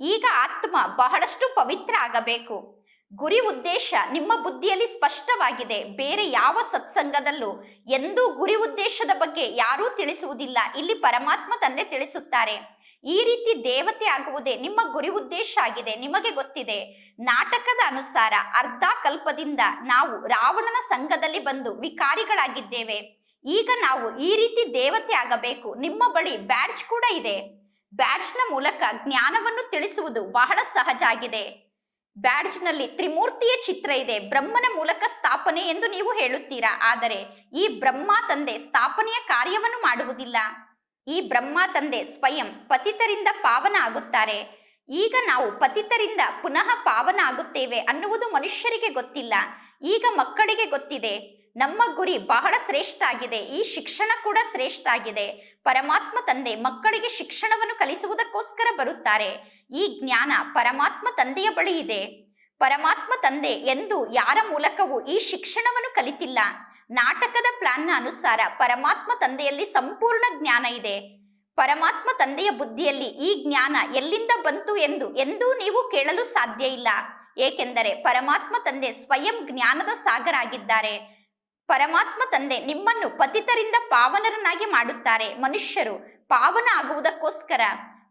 ಈಗ ಆತ್ಮ ಬಹಳಷ್ಟು ಪವಿತ್ರ ಆಗಬೇಕು. ಗುರಿ ಉದ್ದೇಶ ನಿಮ್ಮ ಬುದ್ಧಿಯಲ್ಲಿ ಸ್ಪಷ್ಟವಾಗಿದೆ. ಬೇರೆ ಯಾವ ಸತ್ಸಂಗದಲ್ಲೂ ಎಂದೂ ಗುರಿ ಉದ್ದೇಶದ ಬಗ್ಗೆ ಯಾರೂ ತಿಳಿಸುವುದಿಲ್ಲ. ಇಲ್ಲಿ ಪರಮಾತ್ಮ ತಂದೆ ತಿಳಿಸುತ್ತಾರೆ. ಈ ರೀತಿ ದೇವತೆ ಆಗುವುದೇ ನಿಮ್ಮ ಗುರಿ ಉದ್ದೇಶ ಆಗಿದೆ. ನಿಮಗೆ ಗೊತ್ತಿದೆ. ನಾಟಕದ ಅನುಸಾರ ಅರ್ಧ ಕಲ್ಪದಿಂದ ನಾವು ರಾವಣನ ಸಂಘದಲ್ಲಿ ಬಂದು ವಿಕಾರಿಗಳಾಗಿದ್ದೇವೆ. ಈಗ ನಾವು ಈ ರೀತಿ ದೇವತೆ ಆಗಬೇಕು. ನಿಮ್ಮ ಬಳಿ ಬ್ಯಾಡ್ಜ್ ಕೂಡ ಇದೆ. ಬ್ಯಾಡ್ಜ್ನ ಮೂಲಕ ಜ್ಞಾನವನ್ನು ತಿಳಿಸುವುದು ಬಹಳ ಸಹಜ ಆಗಿದೆ. ಬ್ಯಾಡ್ಜ್ನಲ್ಲಿ ತ್ರಿಮೂರ್ತಿಯ ಚಿತ್ರ ಇದೆ, ಬ್ರಹ್ಮನ ಮೂಲಕ ಸ್ಥಾಪನೆ ಎಂದು ನೀವು ಹೇಳುತ್ತೀರಾ? ಆದರೆ ಈ ಬ್ರಹ್ಮ ತಂದೆ ಸ್ಥಾಪನೆಯ ಕಾರ್ಯವನ್ನು ಮಾಡುವುದಿಲ್ಲ. ಈ ಬ್ರಹ್ಮ ತಂದೆ ಸ್ವಯಂ ಪತಿತರಿಂದ ಪಾವನ ಆಗುತ್ತಾರೆ. ಈಗ ನಾವು ಪತಿತರಿಂದ ಪುನಃ ಪಾವನ ಆಗುತ್ತೇವೆ ಅನ್ನುವುದು ಮನುಷ್ಯರಿಗೆ ಗೊತ್ತಿಲ್ಲ. ಈಗ ಮಕ್ಕಳಿಗೆ ಗೊತ್ತಿದೆ ನಮ್ಮ ಗುರಿ ಬಹಳ ಶ್ರೇಷ್ಠ ಆಗಿದೆ, ಈ ಶಿಕ್ಷಣ ಕೂಡ ಶ್ರೇಷ್ಠ ಆಗಿದೆ. ಪರಮಾತ್ಮ ತಂದೆ ಮಕ್ಕಳಿಗೆ ಶಿಕ್ಷಣವನ್ನು ಕಲಿಸುವುದಕ್ಕೋಸ್ಕರ ಬರುತ್ತಾರೆ. ಈ ಜ್ಞಾನ ಪರಮಾತ್ಮ ತಂದೆಯ ಬಳಿ ಇದೆ. ಪರಮಾತ್ಮ ತಂದೆ ಎಂದು ಯಾರ ಮೂಲಕವೂ ಈ ಶಿಕ್ಷಣವನ್ನು ಕಲಿತಿಲ್ಲ. ನಾಟಕದ ಪ್ಲಾನ್ನ ಅನುಸಾರ ಪರಮಾತ್ಮ ತಂದೆಯಲ್ಲಿ ಸಂಪೂರ್ಣ ಜ್ಞಾನ ಇದೆ. ಪರಮಾತ್ಮ ತಂದೆಯ ಬುದ್ಧಿಯಲ್ಲಿ ಈ ಜ್ಞಾನ ಎಲ್ಲಿಂದ ಬಂತು ಎಂದು ಎಂದೂ ನೀವು ಕೇಳಲು ಸಾಧ್ಯ ಇಲ್ಲ. ಏಕೆಂದರೆ ಪರಮಾತ್ಮ ತಂದೆ ಸ್ವಯಂ ಜ್ಞಾನದ ಸಾಗರ ಆಗಿದ್ದಾರೆ ಪರಮಾತ್ಮ ತಂದೆ ನಿಮ್ಮನ್ನು ಪತಿತರಿಂದ ಪಾವನರನ್ನಾಗಿ ಮಾಡುತ್ತಾರೆ. ಮನುಷ್ಯರು ಪಾವನ ಆಗುವುದಕ್ಕೋಸ್ಕರ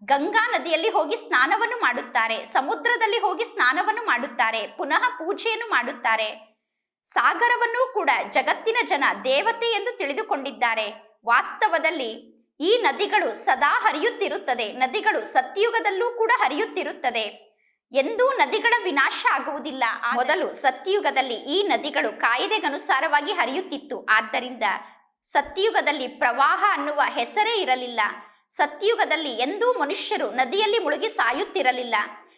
ಗಂಗಾ ನದಿಯಲ್ಲಿ ಹೋಗಿ ಸ್ನಾನವನ್ನು ಮಾಡುತ್ತಾರೆ. ಸಮುದ್ರದಲ್ಲಿ ಹೋಗಿ ಸ್ನಾನವನ್ನು ಮಾಡುತ್ತಾರೆ. ಪುನಃ ಪೂಜೆಯನ್ನು ಮಾಡುತ್ತಾರೆ. ಸಾಗರವನ್ನು ಕೂಡ ಜಗತ್ತಿನ ಜನ ದೇವತೆ ಎಂದು ತಿಳಿದುಕೊಂಡಿದ್ದಾರೆ. ವಾಸ್ತವದಲ್ಲಿ ಈ ನದಿಗಳು ಸದಾ ಹರಿಯುತ್ತಿರುತ್ತದೆ. ನದಿಗಳು ಸತ್ಯುಗದಲ್ಲೂ ಕೂಡ ಹರಿಯುತ್ತಿರುತ್ತದೆ. ಎಂದೂ ನದಿಗಳ ವಿನಾಶ ಆಗುವುದಿಲ್ಲ. ಮೊದಲು ಸತ್ಯಯುಗದಲ್ಲಿ ಈ ನದಿಗಳು ಕಾಯ್ದೆಗನುಸಾರವಾಗಿ ಹರಿಯುತ್ತಿತ್ತು. ಆದ್ದರಿಂದ ಸತ್ಯಯುಗದಲ್ಲಿ ಪ್ರವಾಹ ಅನ್ನುವ ಹೆಸರೇ ಇರಲಿಲ್ಲ. ಸತ್ಯಯುಗದಲ್ಲಿ ಎಂದೂ ಮನುಷ್ಯರು ನದಿಯಲ್ಲಿ ಮುಳುಗಿ ಸಾಯುತ್ತಿರಲಿಲ್ಲ.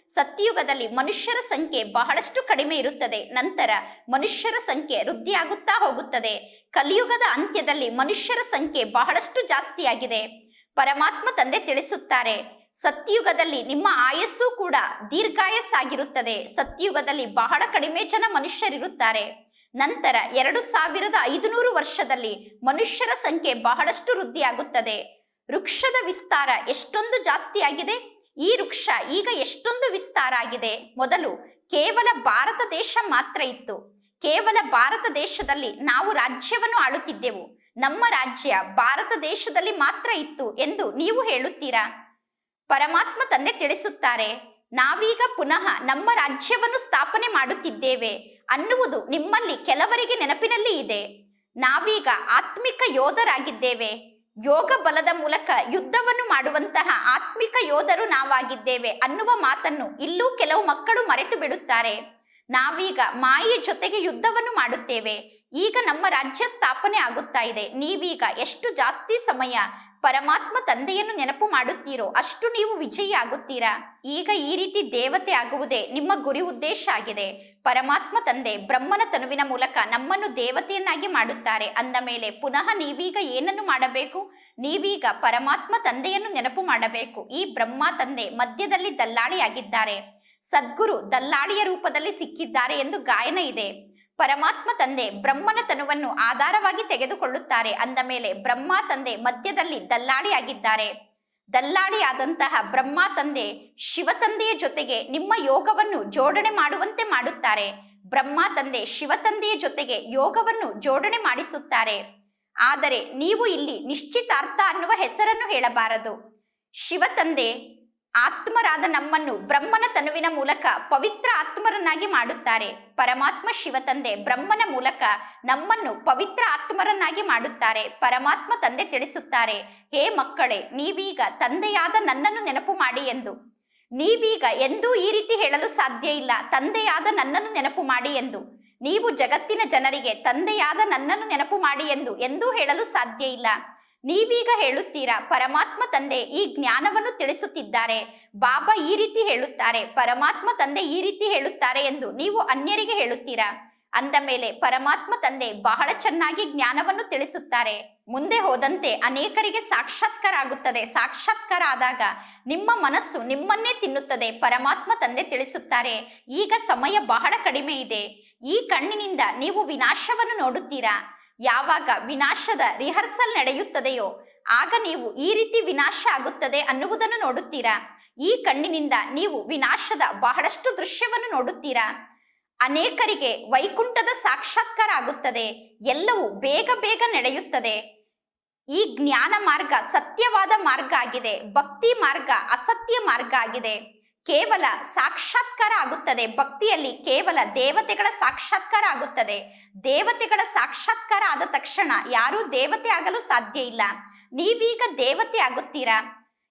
ಸತ್ಯಯುಗದಲ್ಲಿ ಮನುಷ್ಯರ ಸಂಖ್ಯೆ ಬಹಳಷ್ಟು ಕಡಿಮೆ ಇರುತ್ತದೆ. ನಂತರ ಮನುಷ್ಯರ ಸಂಖ್ಯೆ ವೃದ್ಧಿಯಾಗುತ್ತಾ ಹೋಗುತ್ತದೆ. ಕಲಿಯುಗದ ಅಂತ್ಯದಲ್ಲಿ ಮನುಷ್ಯರ ಸಂಖ್ಯೆ ಬಹಳಷ್ಟು ಜಾಸ್ತಿಯಾಗಿದೆ. ಪರಮಾತ್ಮ ತಂದೆ ತಿಳಿಸುತ್ತಾರೆ ಸತ್ಯಯುಗದಲ್ಲಿ ನಿಮ್ಮ ಆಯಸ್ಸು ಕೂಡ ದೀರ್ಘಾಯಸ್ಸಾಗಿರುತ್ತದೆ. ಸತ್ಯುಗದಲ್ಲಿ ಬಹಳ ಕಡಿಮೆ ಜನ ಮನುಷ್ಯರಿರುತ್ತಾರೆ. ನಂತರ ಎರಡು ಸಾವಿರದ ಐದುನೂರು ವರ್ಷದಲ್ಲಿ ಮನುಷ್ಯರ ಸಂಖ್ಯೆ ಬಹಳಷ್ಟು ವೃದ್ಧಿಯಾಗುತ್ತದೆ. ವೃಕ್ಷದ ವಿಸ್ತಾರ ಎಷ್ಟೊಂದು ಜಾಸ್ತಿ ಆಗಿದೆ? ಈ ವೃಕ್ಷ ಈಗ ಎಷ್ಟೊಂದು ವಿಸ್ತಾರ ಆಗಿದೆ? ಮೊದಲು ಕೇವಲ ಭಾರತ ದೇಶ ಮಾತ್ರ ಇತ್ತು. ಕೇವಲ ಭಾರತ ದೇಶದಲ್ಲಿ ನಾವು ರಾಜ್ಯವನ್ನು ಆಳುತ್ತಿದ್ದೆವು. ನಮ್ಮ ರಾಜ್ಯ ಭಾರತ ದೇಶದಲ್ಲಿ ಮಾತ್ರ ಇತ್ತು ಎಂದು ನೀವು ಹೇಳುತ್ತೀರಾ? ಪರಮಾತ್ಮ ತಂದೆ ತಿಳಿಸುತ್ತಾರೆ, ನಾವೀಗ ಪುನಃ ನಮ್ಮ ರಾಜ್ಯವನ್ನು ಸ್ಥಾಪನೆ ಮಾಡುತ್ತಿದ್ದೇವೆ ಅನ್ನುವುದು ನಿಮ್ಮಲ್ಲಿ ಕೆಲವರಿಗೆ ನೆನಪಿನಲ್ಲಿ ಇದೆ. ನಾವೀಗ ಆತ್ಮಿಕ ಯೋಧರಾಗಿದ್ದೇವೆ, ಯೋಗ ಬಲದ ಮೂಲಕ ಯುದ್ಧವನ್ನು ಮಾಡುವಂತಹ ಆತ್ಮಿಕ ಯೋಧರು ನಾವಾಗಿದ್ದೇವೆ ಅನ್ನುವ ಮಾತನ್ನು ಇಲ್ಲೂ ಕೆಲವು ಮಕ್ಕಳು ಮರೆತು ಬಿಡುತ್ತಾರೆ. ನಾವೀಗ ಮಾಯೆಯ ಜೊತೆಗೆ ಯುದ್ಧವನ್ನು ಮಾಡುತ್ತೇವೆ, ಈಗ ನಮ್ಮ ರಾಜ್ಯ ಸ್ಥಾಪನೆ ಆಗುತ್ತಾ ಇದೆ, ನೀವೀಗ ಎಷ್ಟು ಜಾಸ್ತಿ ಸಮಯ ಪರಮಾತ್ಮ ತಂದೆಯನ್ನು ನೆನಪು ಮಾಡುತ್ತೀರೋ, ಅಷ್ಟು ನೀವು ವಿಜಯಿ ಆಗುತ್ತೀರಾ? ಈಗ ಈ ರೀತಿ ದೇವತೆ ಆಗುವುದೇ ನಿಮ್ಮ ಗುರಿ ಉದ್ದೇಶ ಆಗಿದೆ. ಪರಮಾತ್ಮ ತಂದೆ ಬ್ರಹ್ಮನ ತನುವಿನ ಮೂಲಕ ನಮ್ಮನ್ನು ದೇವತೆಯನ್ನಾಗಿ ಮಾಡುತ್ತಾರೆ. ಅಂದ ಮೇಲೆ ಪುನಃ ನೀವೀಗ ಏನನ್ನು ಮಾಡಬೇಕು? ನೀವೀಗ ಪರಮಾತ್ಮ ತಂದೆಯನ್ನು ನೆನಪು ಮಾಡಬೇಕು. ಈ ಬ್ರಹ್ಮ ತಂದೆ ಮಧ್ಯದಲ್ಲಿ ದಲ್ಲಾಳಿಯಾಗಿದ್ದಾರೆ. ಸದ್ಗುರು ದಲ್ಲಾಳಿಯ ರೂಪದಲ್ಲಿ ಸಿಕ್ಕಿದ್ದಾರೆ ಎಂದು ಗಾಯನ ಇದೆ. ಪರಮಾತ್ಮ ತಂದೆ ಬ್ರಹ್ಮನ ತನುವನ್ನು ಆಧಾರವಾಗಿ ತೆಗೆದುಕೊಳ್ಳುತ್ತಾರೆ ಅಂದ ಮೇಲೆ ಬ್ರಹ್ಮ ತಂದೆ ಮಧ್ಯದಲ್ಲಿ ದಲ್ಲಾಳಿಯಾಗಿದ್ದಾರೆ. ದಲ್ಲಾಳಿಯಾದಂತಹ ಬ್ರಹ್ಮ ತಂದೆ ಶಿವ ತಂದೆಯ ಜೊತೆಗೆ ನಿಮ್ಮ ಯೋಗವನ್ನು ಜೋಡಣೆ ಮಾಡುವಂತೆ ಮಾಡುತ್ತಾರೆ. ಬ್ರಹ್ಮ ತಂದೆ ಶಿವ ತಂದೆಯ ಜೊತೆಗೆ ಯೋಗವನ್ನು ಜೋಡಣೆ ಮಾಡಿಸುತ್ತಾರೆ. ಆದರೆ ನೀವು ಇಲ್ಲಿ ನಿಶ್ಚಿತಾರ್ಥ ಅನ್ನುವ ಹೆಸರನ್ನು ಹೇಳಬಾರದು. ಶಿವ ತಂದೆ ಆತ್ಮರಾದ ನಮ್ಮನ್ನು ಬ್ರಹ್ಮನ ತನುವಿನ ಮೂಲಕ ಪವಿತ್ರ ಆತ್ಮರನ್ನಾಗಿ ಮಾಡುತ್ತಾರೆ. ಪರಮಾತ್ಮ ಶಿವ ತಂದೆ ಬ್ರಹ್ಮನ ಮೂಲಕ ನಮ್ಮನ್ನು ಪವಿತ್ರ ಆತ್ಮರನ್ನಾಗಿ ಮಾಡುತ್ತಾರೆ. ಪರಮಾತ್ಮ ತಂದೆ ತಿಳಿಸುತ್ತಾರೆ, ಹೇ ಮಕ್ಕಳೇ, ನೀವೀಗ ತಂದೆಯಾದ ನನ್ನನ್ನು ನೆನಪು ಮಾಡಿ ಎಂದು. ನೀವೀಗ ಎಂದೂ ಈ ರೀತಿ ಹೇಳಲು ಸಾಧ್ಯ ಇಲ್ಲ, ತಂದೆಯಾದ ನನ್ನನ್ನು ನೆನಪು ಮಾಡಿ ಎಂದು. ನೀವು ಜಗತ್ತಿನ ಜನರಿಗೆ, ತಂದೆಯಾದ ನನ್ನನ್ನು ನೆನಪು ಮಾಡಿ ಎಂದು ಎಂದೂ ಹೇಳಲು ಸಾಧ್ಯ ಇಲ್ಲ. ನೀವೀಗ ಹೇಳುತ್ತೀರಾ, ಪರಮಾತ್ಮ ತಂದೆ ಈ ಜ್ಞಾನವನ್ನು ತಿಳಿಸುತ್ತಿದ್ದಾರೆ. ಬಾಬಾ ಈ ರೀತಿ ಹೇಳುತ್ತಾರೆ, ಪರಮಾತ್ಮ ತಂದೆ ಈ ರೀತಿ ಹೇಳುತ್ತಾರೆ ಎಂದು ನೀವು ಅನ್ಯರಿಗೆ ಹೇಳುತ್ತೀರಾ? ಅಂದ ಮೇಲೆ ಪರಮಾತ್ಮ ತಂದೆ ಬಹಳ ಚೆನ್ನಾಗಿ ಜ್ಞಾನವನ್ನು ತಿಳಿಸುತ್ತಾರೆ. ಮುಂದೆ ಹೋದಂತೆ ಅನೇಕರಿಗೆ ಸಾಕ್ಷಾತ್ಕಾರ ಆಗುತ್ತದೆ ಸಾಕ್ಷಾತ್ಕಾರ ಆದಾಗ ನಿಮ್ಮ ಮನಸ್ಸು ನಿಮ್ಮನ್ನೇ ತಿನ್ನುತ್ತದೆ, ಪರಮಾತ್ಮ ತಂದೆ ತಿಳಿಸುತ್ತಾರೆ. ಈಗ ಸಮಯ ಬಹಳ ಕಡಿಮೆ ಇದೆ. ಈ ಕಣ್ಣಿನಿಂದ ನೀವು ವಿನಾಶವನ್ನು ನೋಡುತ್ತೀರಾ? ಯಾವಾಗ ವಿನಾಶದ ರಿಹರ್ಸಲ್ ನಡೆಯುತ್ತದೆಯೋ, ಆಗ ನೀವು ಈ ರೀತಿ ವಿನಾಶ ಆಗುತ್ತದೆ ಅನ್ನುವುದನ್ನು ನೋಡುತ್ತೀರಾ? ಈ ಕಣ್ಣಿನಿಂದ ನೀವು ವಿನಾಶದ ಬಹಳಷ್ಟು ದೃಶ್ಯವನ್ನು ನೋಡುತ್ತೀರಾ? ಅನೇಕರಿಗೆ ವೈಕುಂಠದ ಸಾಕ್ಷಾತ್ಕಾರ ಆಗುತ್ತದೆ, ಎಲ್ಲವೂ ಬೇಗ ಬೇಗ ನಡೆಯುತ್ತದೆ. ಈ ಜ್ಞಾನ ಮಾರ್ಗ ಸತ್ಯವಾದ ಮಾರ್ಗ ಆಗಿದೆ, ಭಕ್ತಿ ಮಾರ್ಗ ಅಸತ್ಯ ಮಾರ್ಗ ಆಗಿದೆ. ಕೇವಲ ಸಾಕ್ಷಾತ್ಕಾರ ಆಗುತ್ತದೆ. ಭಕ್ತಿಯಲ್ಲಿ ಕೇವಲ ದೇವತೆಗಳ ಸಾಕ್ಷಾತ್ಕಾರ ಆಗುತ್ತದೆ. ದೇವತೆಗಳ ಸಾಕ್ಷಾತ್ಕಾರ ಆದ ತಕ್ಷಣ ಯಾರೂ ದೇವತೆ ಆಗಲು ಸಾಧ್ಯ ಇಲ್ಲ. ನೀವೀಗ ದೇವತೆ ಆಗುತ್ತೀರಾ?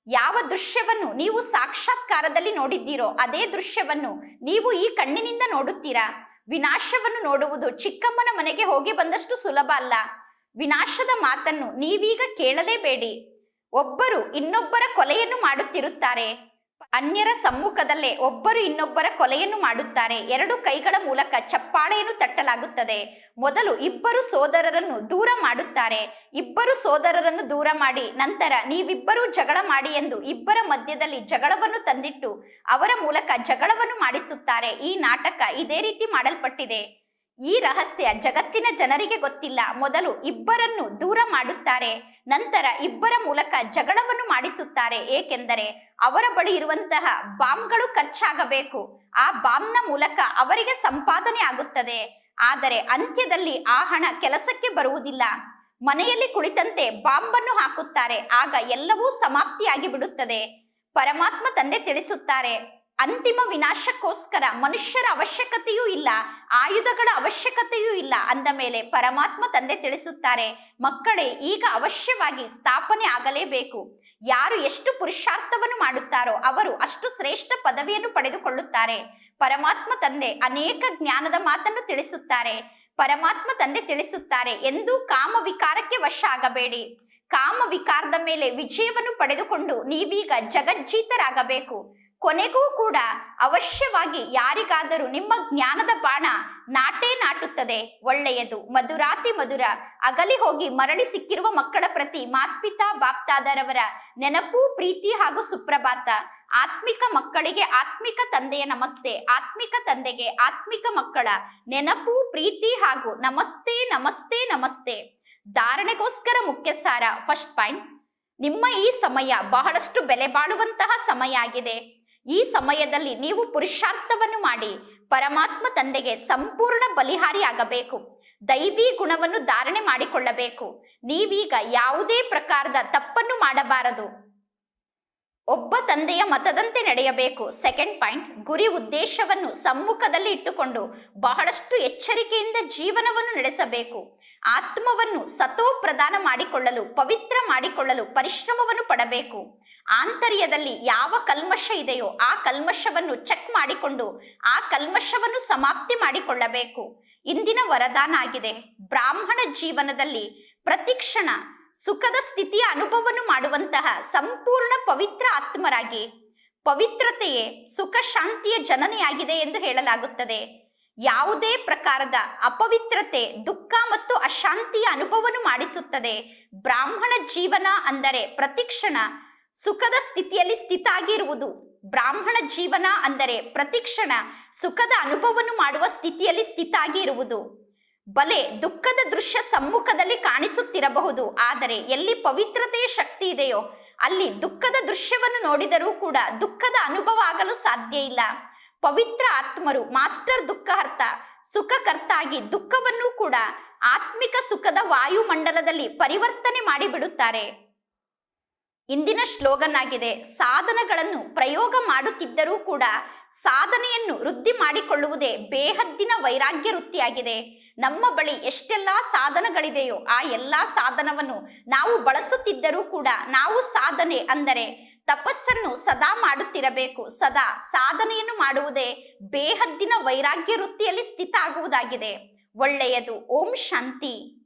ಯಾವ ದೃಶ್ಯವನ್ನು ನೀವು ಸಾಕ್ಷಾತ್ಕಾರದಲ್ಲಿ ನೋಡಿದ್ದೀರೋ ಅದೇ ದೃಶ್ಯವನ್ನು ನೀವು ಈ ಕಣ್ಣಿನಿಂದ ನೋಡುತ್ತೀರಾ? ವಿನಾಶವನ್ನು ನೋಡುವುದು ಚಿಕ್ಕಮ್ಮನ ಮನೆಗೆ ಹೋಗಿ ಬಂದಷ್ಟು ಸುಲಭ ಅಲ್ಲ. ವಿನಾಶದ ಮಾತನ್ನು ನೀವೀಗ ಕೇಳಲೇಬೇಡಿ. ಒಬ್ಬರು ಇನ್ನೊಬ್ಬರ ಕೊಲೆಯನ್ನು ಮಾಡುತ್ತಿರುತ್ತಾರೆ. ಅನ್ಯರ ಸಮ್ಮುಖದಲ್ಲೇ ಒಬ್ಬರು ಇನ್ನೊಬ್ಬರ ಕೊಲೆಯನ್ನು ಮಾಡುತ್ತಾರೆ. ಎರಡು ಕೈಗಳ ಮೂಲಕ ಚಪ್ಪಾಳೆಯನ್ನು ತಟ್ಟಲಾಗುತ್ತದೆ. ಮೊದಲು ಇಬ್ಬರು ಸೋದರರನ್ನು ದೂರ ಮಾಡುತ್ತಾರೆ. ಇಬ್ಬರು ಸೋದರರನ್ನು ದೂರ ಮಾಡಿ ನಂತರ ನೀವಿಬ್ಬರೂ ಜಗಳ ಮಾಡಿ ಎಂದು ಇಬ್ಬರ ಮಧ್ಯದಲ್ಲಿ ಜಗಳವನ್ನು ತಂದಿಟ್ಟು ಅವರ ಮೂಲಕ ಜಗಳವನ್ನು ಮಾಡಿಸುತ್ತಾರೆ. ಈ ನಾಟಕ ಇದೇ ರೀತಿ ಮಾಡಲ್ಪಟ್ಟಿದೆ. ಈ ರಹಸ್ಯ ಜಗತ್ತಿನ ಜನರಿಗೆ ಗೊತ್ತಿಲ್ಲ. ಮೊದಲು ಇಬ್ಬರನ್ನು ದೂರ ಮಾಡುತ್ತಾರೆ. ನಂತರ ಇಬ್ಬರ ಮೂಲಕ ಜಗಳವನ್ನು ಮಾಡಿಸುತ್ತಾರೆ. ಏಕೆಂದರೆ ಅವರ ಬಳಿ ಇರುವಂತಹ ಬಾಂಬ್ಗಳು ಖರ್ಚಾಗಬೇಕು. ಆ ಬಾಂಬ್ನ ಮೂಲಕ ಅವರಿಗೆ ಸಂಪಾದನೆ ಆಗುತ್ತದೆ. ಆದರೆ ಅಂತ್ಯದಲ್ಲಿ ಆ ಹಣ ಕೆಲಸಕ್ಕೆ ಬರುವುದಿಲ್ಲ. ಮನೆಯಲ್ಲಿ ಕುಳಿತಂತೆ ಬಾಂಬನ್ನು ಹಾಕುತ್ತಾರೆ. ಆಗ ಎಲ್ಲವೂ ಸಮಾಪ್ತಿಯಾಗಿ ಬಿಡುತ್ತದೆ ಪರಮಾತ್ಮ ತಂದೆ ತಿಳಿಸುತ್ತಾರೆ ಅಂತಿಮ ವಿನಾಶಕ್ಕೋಸ್ಕರ ಮನುಷ್ಯರ ಅವಶ್ಯಕತೆಯೂ ಇಲ್ಲ, ಆಯುಧಗಳ ಅವಶ್ಯಕತೆಯೂ ಇಲ್ಲ ಅಂದ ಮೇಲೆ ಪರಮಾತ್ಮ ತಂದೆ ತಿಳಿಸುತ್ತಾರೆ, ಮಕ್ಕಳೇ, ಈಗ ಅವಶ್ಯವಾಗಿ ಸ್ಥಾಪನೆ ಆಗಲೇಬೇಕು. ಯಾರು ಎಷ್ಟು ಪುರುಷಾರ್ಥವನ್ನು ಮಾಡುತ್ತಾರೋ ಅವರು ಅಷ್ಟು ಶ್ರೇಷ್ಠ ಪದವಿಯನ್ನು ಪಡೆದುಕೊಳ್ಳುತ್ತಾರೆ. ಪರಮಾತ್ಮ ತಂದೆ ಅನೇಕ ಜ್ಞಾನದ ಮಾತನ್ನು ತಿಳಿಸುತ್ತಾರೆ. ಪರಮಾತ್ಮ ತಂದೆ ತಿಳಿಸುತ್ತಾರೆ, ಎಂದು ಕಾಮ ವಿಕಾರಕ್ಕೆ ವಶ ಆಗಬೇಡಿ. ಕಾಮ ವಿಕಾರದ ಮೇಲೆ ವಿಜಯವನ್ನು ಪಡೆದುಕೊಂಡು ನೀವೀಗ ಜಗಜ್ಜೀತರಾಗಬೇಕು. ಕೊನೆಗೂ ಕೂಡ ಅವಶ್ಯವಾಗಿ ಯಾರಿಗಾದರೂ ನಿಮ್ಮ ಜ್ಞಾನದ ಬಾಣ ನಾಟೇ ನಾಟುತ್ತದೆ, ಒಳ್ಳೆಯದು. ಮಧುರಾತಿ ಮಧುರ. ಅಗಲಿ ಹೋಗಿ ಮರಳಿ ಸಿಕ್ಕಿರುವ ಮಕ್ಕಳ ಪ್ರತಿ ಮಾತ್ಪಿತಾ, ಬಾಪ್ತಾದರವರ ನೆನಪು, ಪ್ರೀತಿ ಹಾಗೂ ಸುಪ್ರಭಾತ. ಆತ್ಮಿಕ ಮಕ್ಕಳಿಗೆ ಆತ್ಮಿಕ ತಂದೆಯ ನಮಸ್ತೆ, ಆತ್ಮಿಕ ತಂದೆಗೆ ಆತ್ಮಿಕ ಮಕ್ಕಳ ನೆನಪು, ಪ್ರೀತಿ ಹಾಗೂ ನಮಸ್ತೆ ನಮಸ್ತೆ ನಮಸ್ತೆ. ಧಾರಣೆಗೋಸ್ಕರ ಮುಖ್ಯ ಸಾರ ಫಸ್ಟ್ ಪಾಯಿಂಟ್. ನಿಮ್ಮ ಈ ಸಮಯ ಬಹಳಷ್ಟು ಬೆಲೆ ಬಾಳುವಂತಹ ಸಮಯ ಆಗಿದೆ. ಈ ಸಮಯದಲ್ಲಿ ನೀವು ಪುರುಷಾರ್ಥವನ್ನು ಮಾಡಿ ಪರಮಾತ್ಮ ತಂದೆಗೆ ಸಂಪೂರ್ಣ ಬಲಿಹಾರಿಯಾಗಬೇಕು. ದೈವಿ ಗುಣವನ್ನು ಧಾರಣೆ ಮಾಡಿಕೊಳ್ಳಬೇಕು. ನೀವೀಗ ಯಾವುದೇ ಪ್ರಕಾರದ ತಪ್ಪನ್ನು ಮಾಡಬಾರದು. ಒಬ್ಬ ತಂದೆಯ ಮತದಂತೆ ನಡೆಯಬೇಕು. ಸೆಕೆಂಡ್ ಪಾಯಿಂಟ್ ಗುರಿ ಉದ್ದೇಶವನ್ನು ಸಮ್ಮುಖದಲ್ಲಿ ಇಟ್ಟುಕೊಂಡು ಬಹಳಷ್ಟು ಎಚ್ಚರಿಕೆಯಿಂದ ಜೀವನವನ್ನು ನಡೆಸಬೇಕು. ಆತ್ಮವನ್ನು ಸತೋ ಪ್ರದಾನ ಮಾಡಿಕೊಳ್ಳಲು, ಪವಿತ್ರ ಮಾಡಿಕೊಳ್ಳಲು ಪರಿಶ್ರಮವನ್ನು ಪಡಬೇಕು. ಆಂತರ್ಯದಲ್ಲಿ ಯಾವ ಕಲ್ಮಶ ಇದೆಯೋ ಆ ಕಲ್ಮಶವನ್ನು ಚೆಕ್ ಮಾಡಿಕೊಂಡು ಆ ಕಲ್ಮಶವನ್ನು ಸಮಾಪ್ತಿ ಮಾಡಿಕೊಳ್ಳಬೇಕು. ಇಂದಿನ ವರದಾನ ಆಗಿದೆ. ಬ್ರಾಹ್ಮಣ ಜೀವನದಲ್ಲಿ ಪ್ರತಿಕ್ಷಣ ಸುಖದ ಸ್ಥಿತಿಯ ಅನುಭವವನ್ನು ಮಾಡುವಂತಹ ಸಂಪೂರ್ಣ ಪವಿತ್ರ ಆತ್ಮರಾಗಿ. ಪವಿತ್ರತೆಯೇ ಸುಖ ಶಾಂತಿಯ ಜನನೆಯಾಗಿದೆ ಎಂದು ಹೇಳಲಾಗುತ್ತದೆ. ಯಾವುದೇ ಪ್ರಕಾರದ ಅಪವಿತ್ರತೆ, ದುಃಖ ಮತ್ತು ಅಶಾಂತಿಯ ಅನುಭವವನ್ನು ಮಾಡಿಸುತ್ತದೆ. ಬ್ರಾಹ್ಮಣ ಜೀವನ ಅಂದರೆ ಪ್ರತಿಕ್ಷಣ ಸುಖದ ಸ್ಥಿತಿಯಲ್ಲಿ ಸ್ಥಿತ ಆಗಿರುವುದು. ಬ್ರಾಹ್ಮಣ ಜೀವನ ಅಂದರೆ ಪ್ರತಿಕ್ಷಣ ಸುಖದ ಅನುಭವವನ್ನು ಮಾಡುವ ಸ್ಥಿತಿಯಲ್ಲಿ ಸ್ಥಿತ ಆಗಿರುವುದು. ಬಲೆ ದುಃಖದ ದೃಶ್ಯ ಸಮ್ಮುಖದಲ್ಲಿ ಕಾಣಿಸುತ್ತಿರಬಹುದು. ಆದರೆ ಎಲ್ಲಿ ಪವಿತ್ರತೆಯ ಶಕ್ತಿ ಇದೆಯೋ, ಅಲ್ಲಿ ದುಃಖದ ದೃಶ್ಯವನ್ನು ನೋಡಿದರೂ ಕೂಡ ದುಃಖದ ಅನುಭವ ಆಗಲು ಸಾಧ್ಯ ಇಲ್ಲ. ಪವಿತ್ರ ಆತ್ಮರು ಮಾಸ್ಟರ್ ದುಃಖಹರ್ತ, ಸುಖಕರ್ತಾಗಿ ದುಃಖವನ್ನು ಕೂಡ ಆತ್ಮಿಕ ಸುಖದ ವಾಯುಮಂಡಲದಲ್ಲಿ ಪರಿವರ್ತನೆ ಮಾಡಿಬಿಡುತ್ತಾರೆ. ಇಂದಿನ ಶ್ಲೋಗನ್ ಆಗಿದೆ ಸಾಧನಗಳನ್ನು ಪ್ರಯೋಗ ಮಾಡುತ್ತಿದ್ದರೂ ಕೂಡ ಸಾಧನೆಯನ್ನು ವೃದ್ಧಿ ಮಾಡಿಕೊಳ್ಳುವುದೇ ಬೇಹದ್ದಿನ ವೈರಾಗ್ಯ ವೃತ್ತಿಯಾಗಿದೆ. ನಮ್ಮ ಬಳಿ ಎಷ್ಟೆಲ್ಲ ಸಾಧನಗಳಿದೆಯೋ ಆ ಎಲ್ಲ ಸಾಧನವನ್ನು ನಾವು ಬಳಸುತ್ತಿದ್ದರೂ ಕೂಡ ನಾವು ಸಾಧನೆ ಅಂದರೆ ತಪಸ್ಸನ್ನು ಸದಾ ಮಾಡುತ್ತಿರಬೇಕು. ಸದಾ ಸಾಧನೆಯನ್ನು ಮಾಡುವುದೇ ಬೇಹದ್ದಿನ ವೈರಾಗ್ಯ ವೃತ್ತಿಯಲ್ಲಿ ಸ್ಥಿತ ಆಗುವುದಾಗಿದೆ. ಒಳ್ಳೆಯದು. ಓಂ ಶಾಂತಿ.